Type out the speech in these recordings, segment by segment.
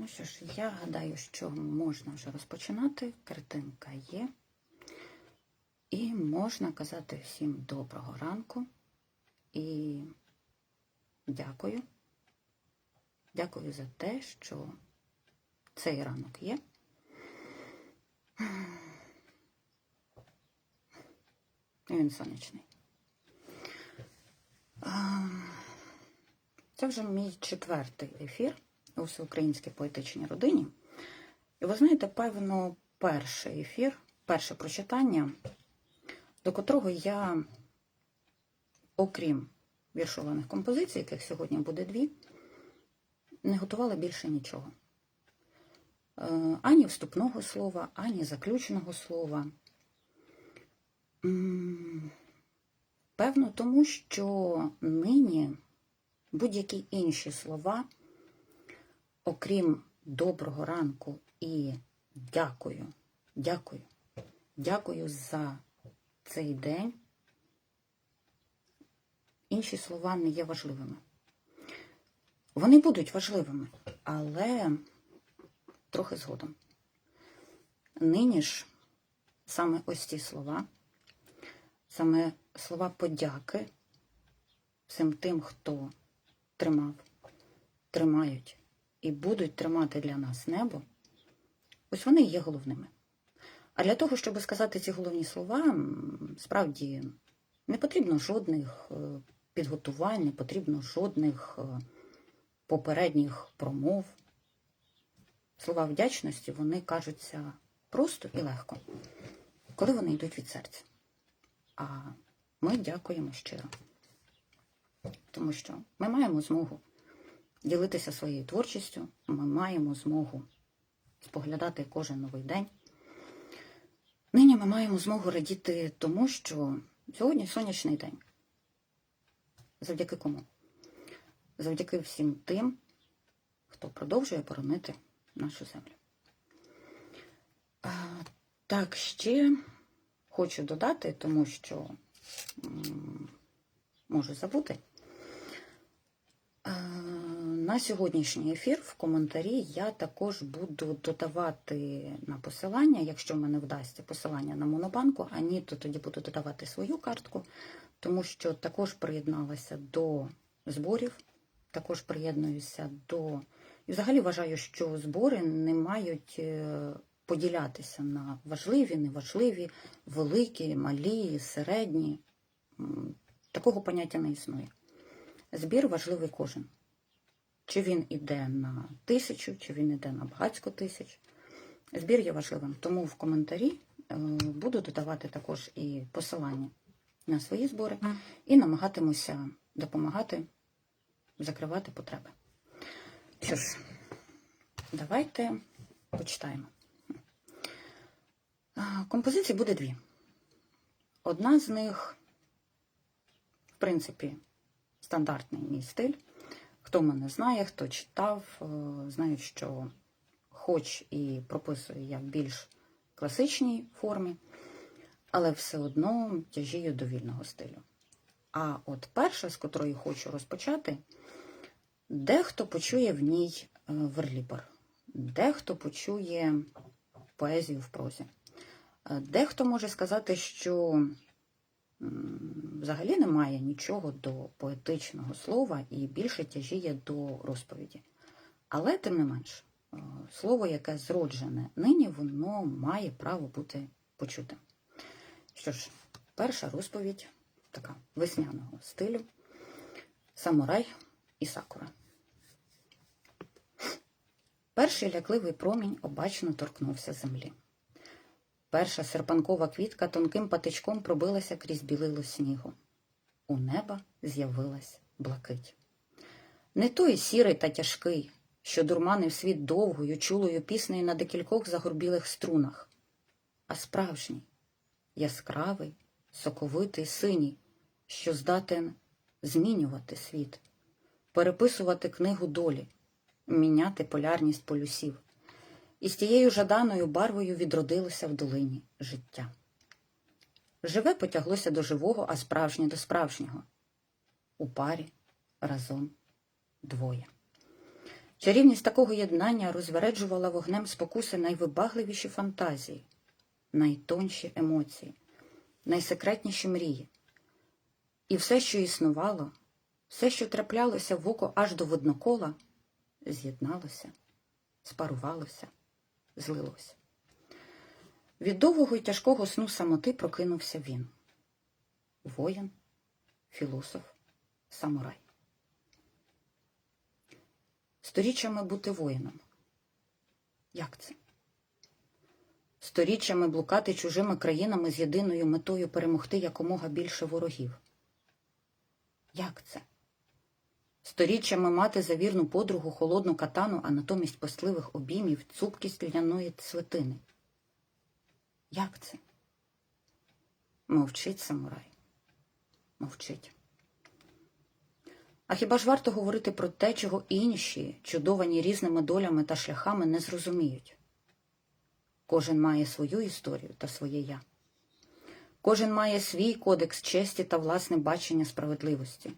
Ну що ж, я гадаю, що можна вже розпочинати. Картинка є. І можна казати всім доброго ранку. І дякую. Дякую за те, що цей ранок є. І він сонячний. Це вже мій четвертий ефір у всеукраїнській поетичній родині. І ви знаєте, певно, перший ефір, перше прочитання, до котрого я, окрім віршованих композицій, яких сьогодні буде дві, не готувала більше нічого. Е, Ані вступного слова, ані заключного слова. Певно, тому що нині будь-які інші слова, окрім доброго ранку і дякую, дякую, дякую за цей день, інші слова не є важливими. Вони будуть важливими, але трохи згодом. Нині ж саме ось ці слова, саме слова подяки всім тим, хто тримав, тримають і будуть тримати для нас небо, ось вони є головними. А для того, щоб сказати ці головні слова, справді не потрібно жодних е, підготувань, не потрібно жодних е, попередніх промов. Слова вдячності вони кажуться просто і легко, коли вони йдуть від серця. А ми дякуємо щиро, тому що ми маємо змогу ділитися своєю творчістю, ми маємо змогу споглядати кожен новий день. Нині ми маємо змогу радіти тому, що сьогодні сонячний день. Завдяки кому? Завдяки всім тим, хто продовжує боронити нашу землю. Так, ще хочу додати, тому що можу забути. На сьогоднішній ефір в коментарі я також буду додавати на посилання, якщо мене вдасться посилання на Монобанку, а ні, то тоді буду додавати свою картку, тому що також приєдналася до зборів, також приєднуюся до. І взагалі вважаю, що збори не мають е, поділятися на важливі, неважливі, великі, малі, середні. Такого поняття не існує. Збір важливий кожен. Чи він іде на тисячу, чи він іде на багатько тисяч. Збір є важливим. Тому в коментарі е, буду додавати також і посилання на свої збори і намагатимуся допомагати закривати потреби. Що ж, давайте почитаємо. А, Композицій буде дві. Одна з них, в принципі, стандартний мій стиль. Хто мене знає, хто читав, е, знають, що хоч і прописую я в більш класичній формі, але все одно тяжію до вільного стилю. А от перша, з котрої хочу розпочати, дехто почує в ній е, верлібр, дехто почує поезію в прозі. Е, Дехто може сказати, що взагалі немає нічого до поетичного слова і більше тяжіє до розповіді. Але, тим не менш, е, слово, яке зроджене нині, воно має право бути почутим. Що ж, перша розповідь така весняного стилю Самурай і Сакура. Перший лякливий промінь обачно торкнувся землі. Перша серпанкова квітка тонким патичком пробилася крізь білило снігу. У неба з'явилась блакить. Не той сірий та тяжкий, що дурманив світ довгою, чулою піснею на декількох загорбілих струнах, а справжній, яскравий, соковитий синій, що здатен змінювати світ, переписувати книгу долі, міняти полярність полюсів. І з тією жаданою барвою відродилося в долині життя. Живе потяглося до живого, а справжнє до справжнього. У парі разом двоє. Чарівність такого єднання розвереджувала вогнем спокуси найвибагливіші фантазії, найтонші емоції, найсекретніші мрії. І все, що існувало, все, що траплялося в око аж до виднокола, з'єдналося, спарувалося, злилося. Від довгого й тяжкого сну самоти прокинувся він. Воїн, філософ, самурай. Сторіччями бути воїном. Як це? Сторіччями блукати чужими країнами з єдиною метою перемогти якомога більше ворогів. Як це? Сторіччями мати за вірну подругу холодну катану, а натомість постливих обіймів цупкість ляної цвитини. Як це? Мовчить самурай. Мовчить. А хіба ж варто говорити про те, чого інші, чудовані різними долями та шляхами, не зрозуміють? Кожен має свою історію та своє я. Кожен має свій кодекс честі та власне бачення справедливості.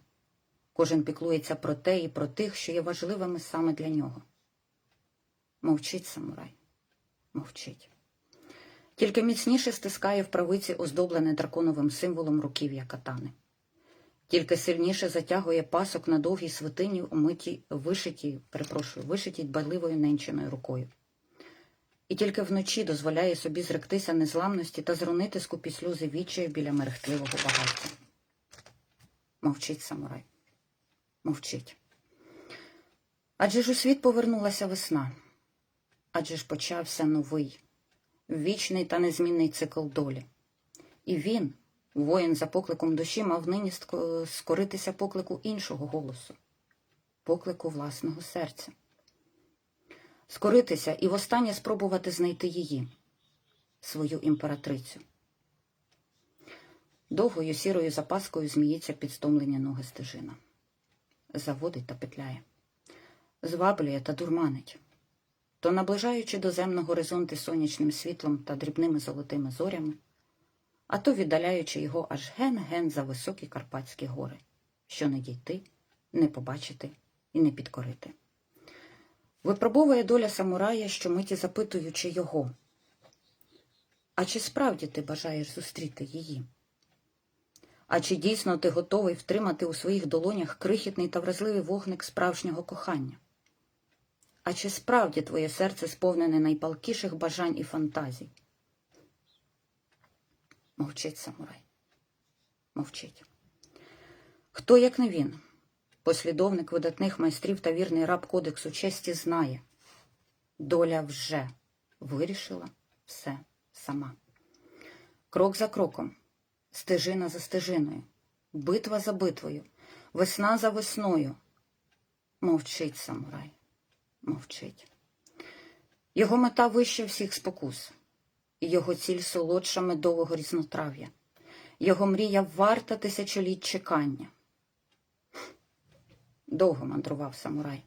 Кожен піклується про те і про тих, що є важливими саме для нього. Мовчить самурай, мовчить. Тільки міцніше стискає в правиці оздоблене драконовим символом руків'я катани. Тільки сильніше затягує пасок на довгій свитині, умитій, вишитій, перепрошую, вишитій дбайливою ненчиною рукою. І тільки вночі дозволяє собі зректися незламності та зронити скупі сльози відчаю біля мерехтливого багаття. Мовчить самурай. Мовчить. Адже ж у світ повернулася весна. Адже ж почався новий, вічний та незмінний цикл долі. І він, воїн за покликом душі, мав нині скоритися поклику іншого голосу, поклику власного серця. Скоритися і востаннє спробувати знайти її, свою імператрицю. Довгою сірою запаскою зміється підстомлені ноги стежина. Заводить та петляє, зваблює та дурманить, то наближаючи до земного горизонти сонячним світлом та дрібними золотими зорями, а то віддаляючи його аж ген-ген за високі Карпатські гори, що не дійти, не побачити і не підкорити. Випробовує доля самурая, що миті запитуючи його. А чи справді ти бажаєш зустріти її? А чи дійсно ти готовий втримати у своїх долонях крихітний та вразливий вогник справжнього кохання? А чи справді твоє серце сповнене найпалкіших бажань і фантазій? Мовчить самурай. Мовчить. Хто, як не він, послідовник видатних майстрів та вірний раб Кодексу честі знає, доля вже вирішила все сама. Крок за кроком, стежина за стежиною, битва за битвою, весна за весною. Мовчить самурай, мовчить. Його мета вища всіх спокус, його ціль солодша медового різнотрав'я. Його мрія варта тисячоліть чекання. Довго мандрував самурай.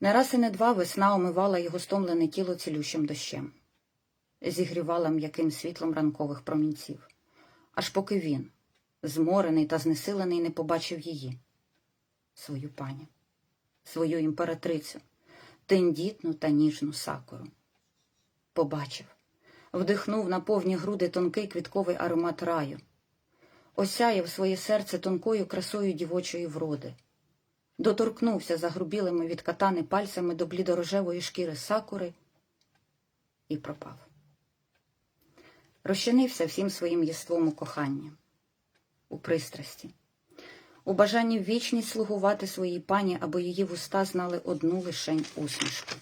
Не раз і не два весна омивала його стомлене тіло цілющим дощем, зігрівала м'яким світлом ранкових промінців, аж поки він, зморений та знесилений, не побачив її, свою пані, свою імператрицю, тендітну та ніжну сакуру. Побачив, вдихнув на повні груди тонкий квітковий аромат раю, осяяв своє серце тонкою красою дівочої вроди. Доторкнувся загрубілими від катани пальцями до блідорожевої шкіри сакури і пропав. Розчинився всім своїм єством у коханні, у пристрасті, у бажанні вічність слугувати своїй пані, аби її вуста знали одну лишень усмішку,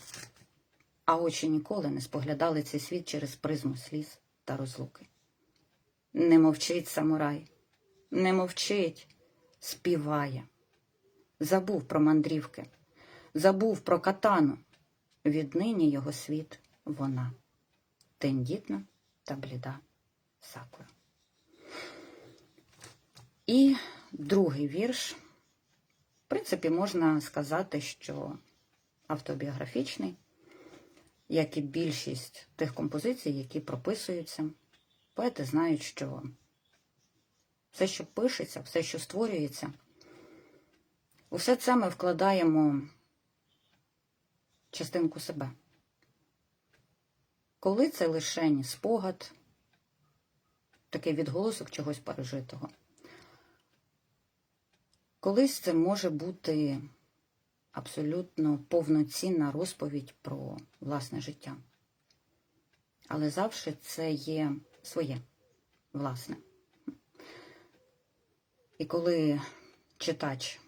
а очі ніколи не споглядали цей світ через призму сліз та розлуки. Не мовчить самурай, не мовчить, співає забув про мандрівки, забув про катану. Віднині його світ вона, тендітна та бліда сакура. І другий вірш, в принципі, можна сказати, що автобіографічний, як і більшість тих композицій, які прописуються. Поети знають, що все, що пишеться, все, що створюється, Усе це ми вкладаємо частинку себе. Коли це лишень спогад, такий відголосок чогось пережитого. Колись це може бути абсолютно повноцінна розповідь про власне життя. Але завжди це є своє, власне. І коли читач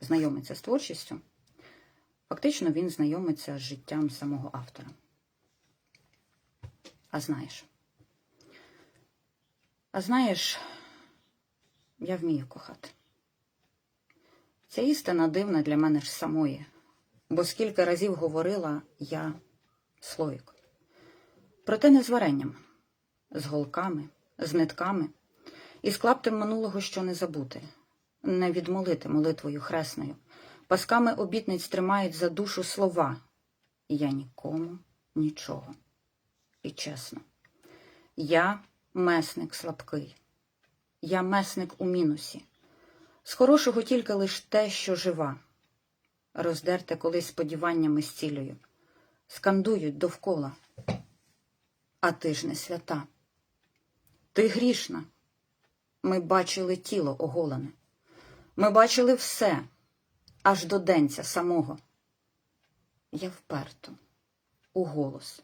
знайомиться з творчістю, фактично він знайомиться з життям самого автора. А знаєш, а знаєш, я вмію кохати. Ця істина дивна для мене ж самої, бо скільки разів говорила я слоїк. Проте не з варенням, з голками, з нитками і з клаптем минулого, що не забути, не відмолити молитвою хресною. Пасками обітниць тримають за душу слова. І я нікому нічого. І чесно, я месник слабкий, я месник у мінусі. З хорошого тільки лиш те, що жива, роздерте колись сподіваннями зцілюю, скандують довкола. А ти ж не свята. Ти грішна. Ми бачили тіло оголене. Ми бачили все, аж до денця самого. Я вперто, у голос,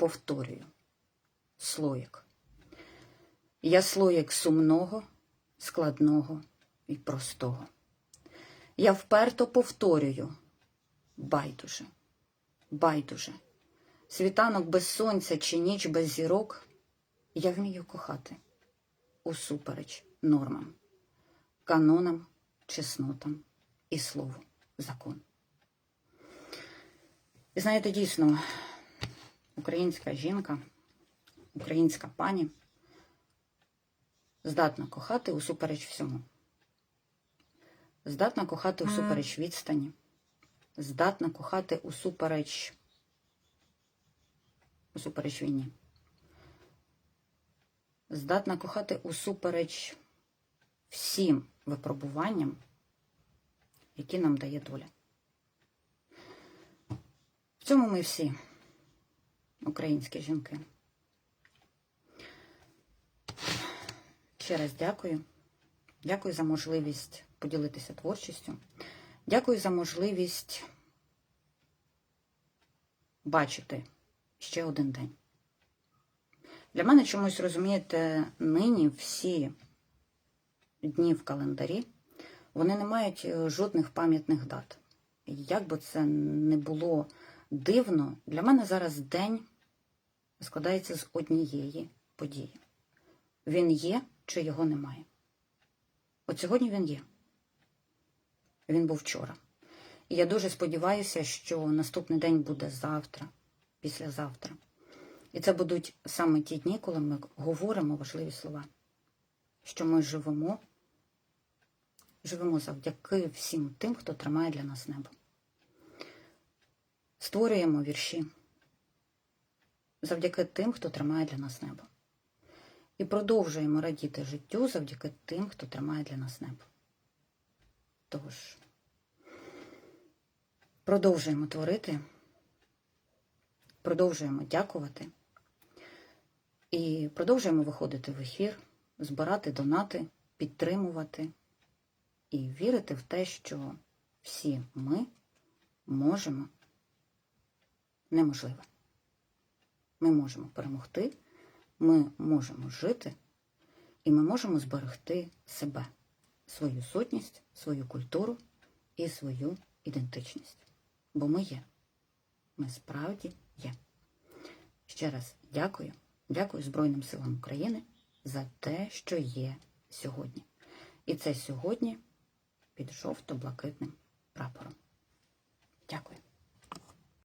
повторюю, слоїк. Я слоїк сумного, складного і простого. Я вперто повторюю, байдуже, байдуже. Світанок без сонця чи ніч без зірок, я вмію кохати усупереч нормам, канонам, чеснотам і слову закон. І знаєте, дійсно, українська жінка, українська пані здатна кохати усупереч всьому. Здатна кохати усупереч відстані, здатна кохати усупереч усупереч війні. Здатна кохати усупереч всім випробуванням, які нам дає доля. В цьому ми всі, українські жінки. Ще раз дякую. Дякую за можливість поділитися творчістю. Дякую за можливість бачити ще один день. Для мене чомусь, розумієте, нині всі дні в календарі, вони не мають е, жодних пам'ятних дат. Як би це не було дивно, для мене зараз день складається з однієї події. Він є чи його немає. От сьогодні він є. Він був вчора. І я дуже сподіваюся, що наступний день буде завтра, післязавтра. І це будуть саме ті дні, коли ми говоримо важливі слова, що ми живемо, живемо завдяки всім тим, хто тримає для нас небо. Створюємо вірші завдяки тим, хто тримає для нас небо. І продовжуємо радіти життю завдяки тим, хто тримає для нас небо. Тож, продовжуємо творити, продовжуємо дякувати і продовжуємо виходити в ефір, збирати донати, підтримувати і вірити в те, що всі ми можемо неможливе. Ми можемо перемогти, ми можемо жити, і ми можемо зберегти себе свою сутність, свою культуру і свою ідентичність. Бо ми є. Ми справді є. Ще раз дякую. Дякую Збройним силам України за те, що є сьогодні. І це сьогодні під жовто-блакитним прапором. Дякую.